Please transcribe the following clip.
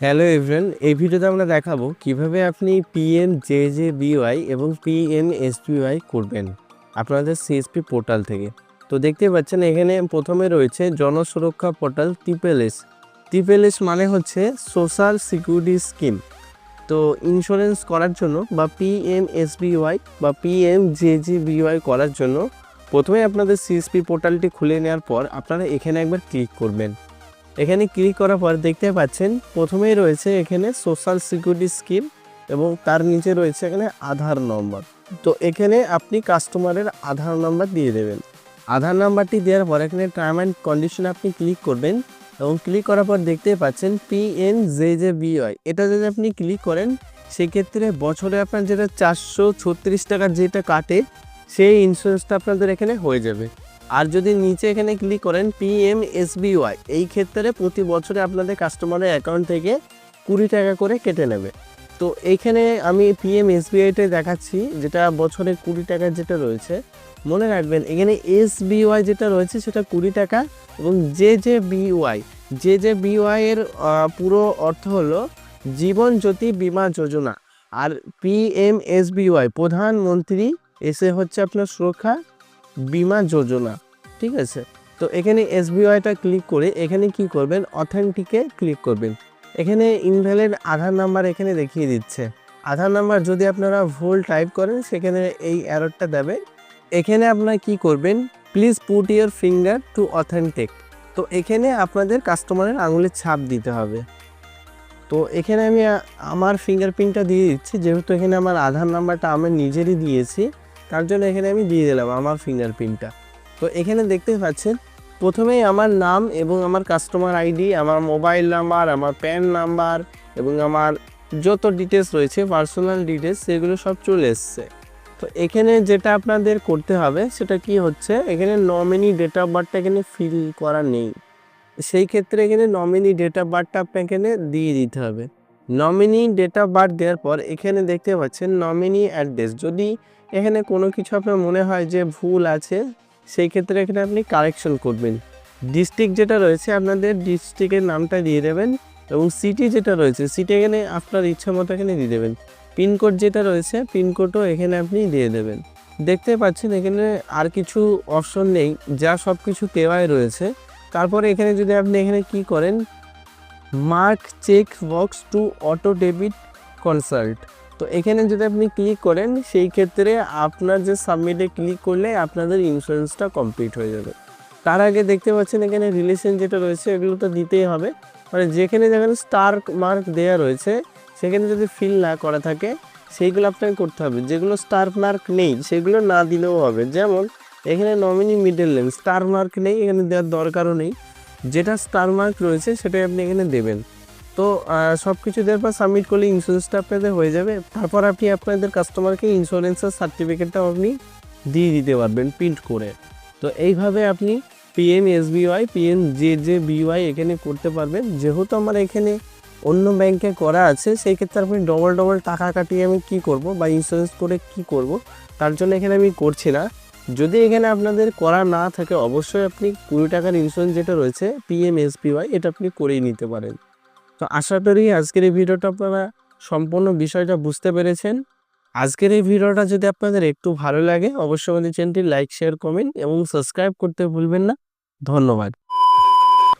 Hello everyone এই ভিডিওতে আমরা দেখাবো কীভাবে আপনি পিএম জে জে বিওয়াই এবং পিএম এসবিওয়াই করবেন আপনাদের সিএসপি পোর্টাল থেকে। তো দেখতে পাচ্ছেন এখানে প্রথমে রয়েছে Jansuraksha portal triple S triple S মানে হচ্ছে সোশ্যাল সিকিউরিটি স্কিম তো ইন্স্যুরেন্স করার জন্য বা পিএম এসবিওয়াই বা পিএম জে জি বিওয়াই করার জন্য প্রথমে আপনাদের সিএসপি পোর্টালটি খুলে নেওয়ার পর আপনারা এখানে একবার ক্লিক করবেন। এখানে ক্লিক করার পর দেখতে পাচ্ছেন, প্রথমেই রয়েছে এখানে সোশ্যাল সিকিউরিটি স্কিম এবং তার নিচে রয়েছে এখানে আধার নম্বর। তো এখানে আপনি কাস্টমারের আধার নাম্বার দিয়ে দেবেন। আধার নাম্বারটি দেওয়ার পর এখানে টার্ম অ্যান্ড কন্ডিশন আপনি ক্লিক করবেন এবং ক্লিক করার পর দেখতে পাচ্ছেন পিএন জে জে বিওয়াই এটা যদি আপনি ক্লিক করেন, সেক্ষেত্রে বছরে আপনার যেটা চারশো ছত্রিশ টাকার যেটা কাটে, সেই ইন্স্যুরেন্সটা আপনাদের এখানে হয়ে যাবে। আর যদি নিচে এখানে ক্লিক করেন পিএম এসবিওয়াই এই ক্ষেত্রে প্রতি বছরে আপনাদের কাস্টমারের অ্যাকাউন্ট থেকে কুড়ি টাকা করে কেটে নেবে। তো এইখানে আমি পিএম এসবিআইতে দেখাচ্ছি, যেটা বছরে কুড়ি টাকা যেটা রয়েছে। মনে রাখবেন, এখানে এসবিওয়াই যেটা রয়েছে, সেটা কুড়ি টাকা এবং J J BY J J BY এর পুরো অর্থ হলো জীবন জ্যোতি বিমা যোজনা। আর পিএম এসবিওয়াই প্রধানমন্ত্রী, এসে হচ্ছে আপনার সুরক্ষা। বীমা যোজনা, ঠিক আছে? তো এখানে এসবিআইটা ক্লিক করে এখানে কি করবেন? অথেন্টিকে ক্লিক করবেন। এখানে ইনভ্যালিড আধার নাম্বার এখানে দেখিয়ে দিচ্ছে। আধার নাম্বার যদি আপনারা ভুল টাইপ করেন, সেখানে এই অ্যারোরটা দেবে। এখানে আপনারা কি করবেন? Please put your finger to authentic তো এখানে আপনাদের কাস্টমারের আঙুলের ছাপ দিতে হবে। তো এখানে আমি আমার ফিঙ্গারপ্রিন্টটা দিয়ে দিচ্ছি। যেহেতু এখানে আমার আধার নাম্বারটা আমি নিজেরই দিয়েছি তার জন্য এখানে আমি দিয়ে দিলাম আমার ফিঙ্গারপ্রিন্টটা তো এখানে দেখতে পাচ্ছেন, প্রথমেই আমার নাম এবং আমার কাস্টমার আইডি আমার মোবাইল নাম্বার আমার প্যান নাম্বার এবং আমার যত ডিটেলস রয়েছে পার্সোনাল ডিটেলস সেগুলো সব চলে এসছে। তো এখানে যেটা আপনাদের করতে হবে, সেটা কি হচ্ছে, এখানে নমিনি ডেট অফ বার্থটা এখানে ফিল করা নেই। সেই ক্ষেত্রে এখানে নমিনি ডেট অফ বার্থটা আপনাকে দিয়ে দিতে হবে। নমিনি ডেট অফ বার্থ দেওয়ার পর এখানে দেখতে পাচ্ছেন নমিনি অ্যাড্রেস যদি এখানে কোনো কিছু আপনার মনে হয় যে ভুল আছে, সেই ক্ষেত্রে এখানে আপনি কারেকশন করবেন। ডিস্ট্রিক্ট যেটা রয়েছে, আপনাদের ডিস্ট্রিক্টের নামটা দিয়ে দেবেন এবং সিটি যেটা রয়েছে সিটি এখানে আপনার ইচ্ছা মতো এখানে দিয়ে দেবেন। পিনকোড যেটা রয়েছে পিনকোডও এখানে আপনি দিয়ে দেবেন। দেখতে পাচ্ছেন এখানে আর কিছু অপশন নেই, যা সব কিছু দেওয়াই রয়েছে। তারপরে এখানে যদি আপনি এখানে কি করেন mark check box to auto debit consult. তো এখানে যদি আপনি ক্লিক করেন, সেই ক্ষেত্রে আপনার যে সাবমিটে ক্লিক করলে আপনাদের ইন্স্যুরেন্সটা কমপ্লিট হয়ে যাবে। তার আগে দেখতে পাচ্ছেন এখানে রিলেশন যেটা রয়েছে, এগুলো তো দিতেই হবে। মানে যেখানে যেখানে স্টার মার্ক দেওয়া রয়েছে, সেখানে যদি ফিল না করা থাকে, সেইগুলো আপনাকে করতে হবে। যেগুলো স্টার মার্ক নেই, সেগুলো না দিলেও হবে। যেমন এখানে nominee middle name star mark নেই, এখানে দেওয়ার দরকারও নেই। যেটা স্টার মার্ক রয়েছে সেটাই আপনি এখানে দেবেন। তো সব কিছু দেওয়ার পর সাবমিট করলে ইন্স্যুরেন্সটা আপনাদের হয়ে যাবে। তারপর আপনি আপনাদের কাস্টমারকে ইন্স্যুরেন্সের সার্টিফিকেটটাও আপনি দিয়ে দিতে পারবেন প্রিন্ট করে। তো, এইভাবে আপনি PM SBY PM J J BY এখানে করতে পারবেন। যেহেতু আমার এখানে অন্য ব্যাংকে করা আছে, সেই ক্ষেত্রে আপনি ডবল ডবল টাকা কাটিয়ে আমি কি করব বা ইন্স্যুরেন্স করে কি করব, তার জন্য এখানে আমি করছি না। যদি এখানে আপনাদের করা না থাকে, অবশ্যই আপনি কুড়ি টাকার ইন্স্যুরেন্স যেটা রয়েছে পিএমএসপিওয়াই এটা আপনি করেই নিতে পারেন। তো আশা করি আজকের এই ভিডিওটা আপনারা সম্পূর্ণ বিষয়টা বুঝতে পেরেছেন। আজকের এই ভিডিওটা যদি আপনাদের একটু ভালো লাগে, অবশ্যই আমাদের চ্যানেলটি লাইক, শেয়ার, কমেন্ট এবং সাবস্ক্রাইব করতে ভুলবেন না। ধন্যবাদ।